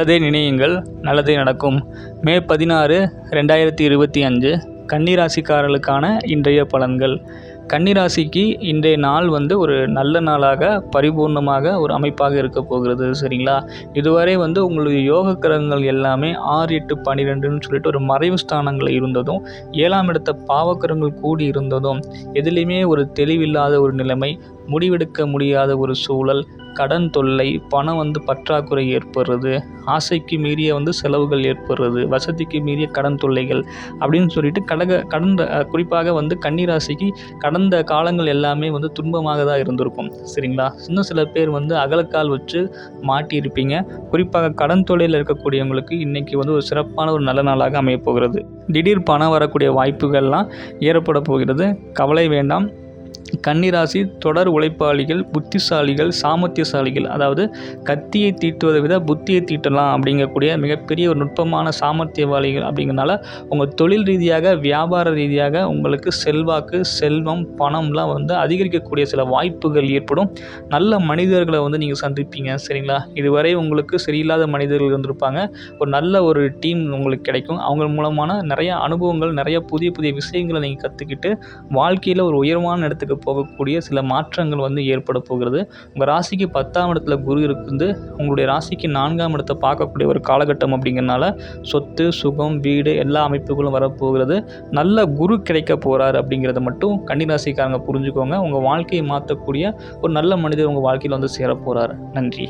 நல்லதே நினையுங்கள் நல்லதே நடக்கும். மே பதினாறு ரெண்டாயிரத்தி இருபத்தி அஞ்சு கன்னிராசிக்காரர்களுக்கான இன்றைய பலன்கள். கன்னிராசிக்கு இன்றைய நாள் வந்து ஒரு நல்ல நாளாக பரிபூர்ணமாக ஒரு அமைப்பாக இருக்க போகிறது சரிங்களா? இதுவரை வந்து உங்களுடைய யோக கிரகங்கள் எல்லாமே ஆறு எட்டு பன்னிரெண்டுன்னு சொல்லிட்டு ஒரு மறைவு ஸ்தானங்கள் இருந்ததும் ஏழாம் இடத்த பாவக்கிரகங்கள் கூடி இருந்ததும் எதுலேயுமே ஒரு தெளிவில்லாத ஒரு நிலைமை முடிவெடுக்க முடியாத ஒரு சூழல் கடன் தொல்லை பணம் வந்து பற்றாக்குறை ஏற்படுறது ஆசைக்கு மீறிய வந்து செலவுகள் ஏற்படுறது வசதிக்கு மீறிய கடன் தொல்லைகள் அப்படின்னு சொல்லிட்டு கடக கடந்த குறிப்பாக வந்து கன்னிராசிக்கு கடந்த காலங்கள் எல்லாமே வந்து துன்பமாக தான் இருந்திருக்கும். சரிங்களா? இன்னும் சில பேர் வந்து அகலக்கால் வச்சு மாட்டியிருப்பீங்க. குறிப்பாக கடன் தொல்லையில் இருக்கக்கூடியவங்களுக்கு இன்றைக்கி வந்து ஒரு சிறப்பான ஒரு நல்ல நாளாக அமையப்போகிறது திடீர் பணம் வரக்கூடிய வாய்ப்புகள்லாம் ஏற்பட போகிறது. கவலை வேண்டாம். கன்னிராசி தொடர் உழைப்பாளிகள் புத்திசாலிகள் சாமர்த்தியசாலிகள். அதாவது கத்தியை தீட்டுவதை விட புத்தியை தீட்டலாம் அப்படிங்கக்கூடிய மிகப்பெரிய ஒரு நுட்பமான சாமர்த்தியவாளிகள் அப்படிங்கிறனால உங்கள் தொழில் ரீதியாக வியாபார ரீதியாக உங்களுக்கு செல்வாக்கு செல்வம் பணம்லாம் வந்து அதிகரிக்கக்கூடிய சில வாய்ப்புகள் ஏற்படும். நல்ல மனிதர்களை வந்து நீங்கள் சந்திப்பீங்க சரிங்களா? இதுவரை உங்களுக்கு சரியில்லாத மனிதர்கள் இருந்திருப்பாங்க. ஒரு நல்ல ஒரு டீம் உங்களுக்கு கிடைக்கும். அவங்க மூலமான நிறைய அனுபவங்கள் நிறைய புதிய புதிய விஷயங்களை நீங்கள் கற்றுக்கிட்டு வாழ்க்கையில் ஒரு உயர்வான இடத்துக்கு போகக்கூடிய சில மாற்றங்கள் வந்து ஏற்பட போகிறது. உங்கள் ராசிக்கு பத்தாம் இடத்துல குரு இருக்குது உங்களுடைய ராசிக்கு நான்காம் இடத்தை பார்க்கக்கூடிய ஒரு காலகட்டம் அப்படிங்கிறனால சொத்து சுகம் வீடு எல்லா அமைப்புகளும் வரப்போகிறது நல்ல குரு கிடைக்க போகிறார் அப்படிங்கிறத மட்டும் கன்னிராசிக்காரங்க புரிஞ்சுக்கோங்க. உங்கள் வாழ்க்கையை மாற்றக்கூடிய ஒரு நல்ல மனிதர் உங்கள் வாழ்க்கையில் வந்து சேர போகிறார் நன்றி.